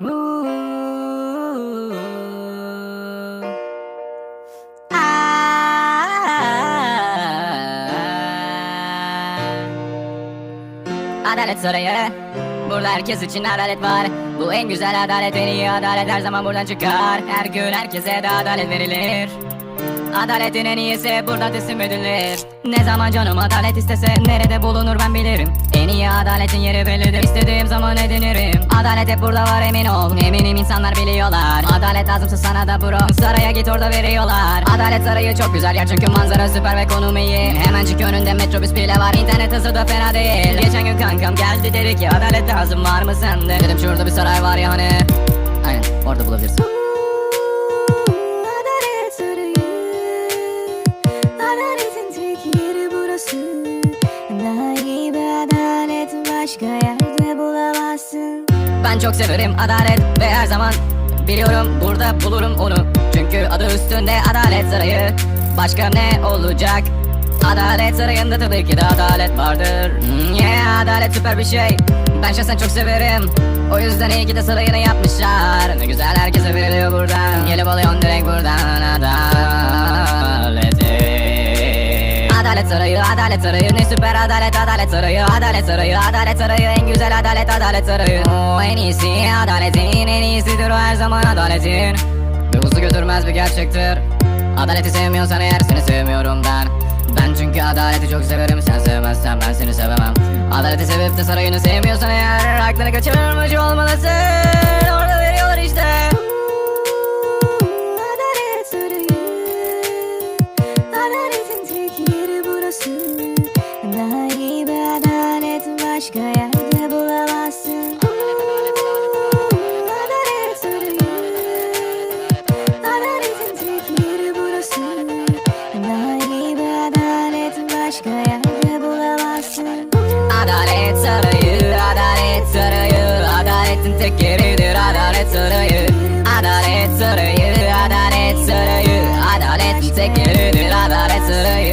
Adalet sarayı. Burada herkes için adalet var. Bu en güzel adalet en iyi adalet her zaman buradan çıkar. Her gün herkese de adalet verilir Adaletin en iyisi burada teslim edilir. Ne zaman canım adalet istese nerede bulunur ben bilirim. En iyi adaletin yeri bellidir İstediğim zaman edinirim. Adalet hep burada var emin ol. Eminim insanlar biliyorlar. Adalet lazımsa sana da bro. Saraya git orada veriyorlar. Adalet sarayı çok güzel yer çünkü manzara süper ve konum iyi. Hemen çık önünde metrobüs bile var İnternet hızı da fena değil. Geçen gün kankam geldi dedi ki adalet lazım var mı sende? Dedim şurada bir saray var ya hani Aynen orada bulabilirsin yeri burası. Adalet başka yerde bulamazsın. Ben çok severim adalet ve her zaman biliyorum burada bulurum onu. Çünkü adı üstünde adalet sarayı. Başka ne olacak? Adalet sarayında tabii ki de adalet vardır. Hmm, Yeah adalet süper bir şey. Ben şahsen çok severim. O yüzden iyi ki de sarayını yapmışlar. Ne güzel herkese veriliyor buradan. Gelip alıyorsun direkt buradan Adalet sarayı, adalet sarayı Ne süper adalet, adalet sarayı Adalet sarayı, adalet sarayı En güzel adalet, adalet sarayı O en iyisi adaletin En iyisidir o her zaman adaletin. Hızlı götürmez bir gerçektir. Adaleti sevmiyorsan eğer seni sevmiyorum ben. Ben çünkü adaleti çok severim Sen sevmezsen ben seni sevemem. Adaleti sevip de sarayını sevmiyorsan eğer Aklını kaçırmış olmalısın başka yerde bulamazsın. Adalet ölüyor Adaletin tek burası. Daha iyi bir adalet başka yerde bulamazsın. Adalet sarayı, adalet sarayı Adaletin tek yeridir adalet sarayı. Adalet sarayı, tek yeridir adalet sarayı.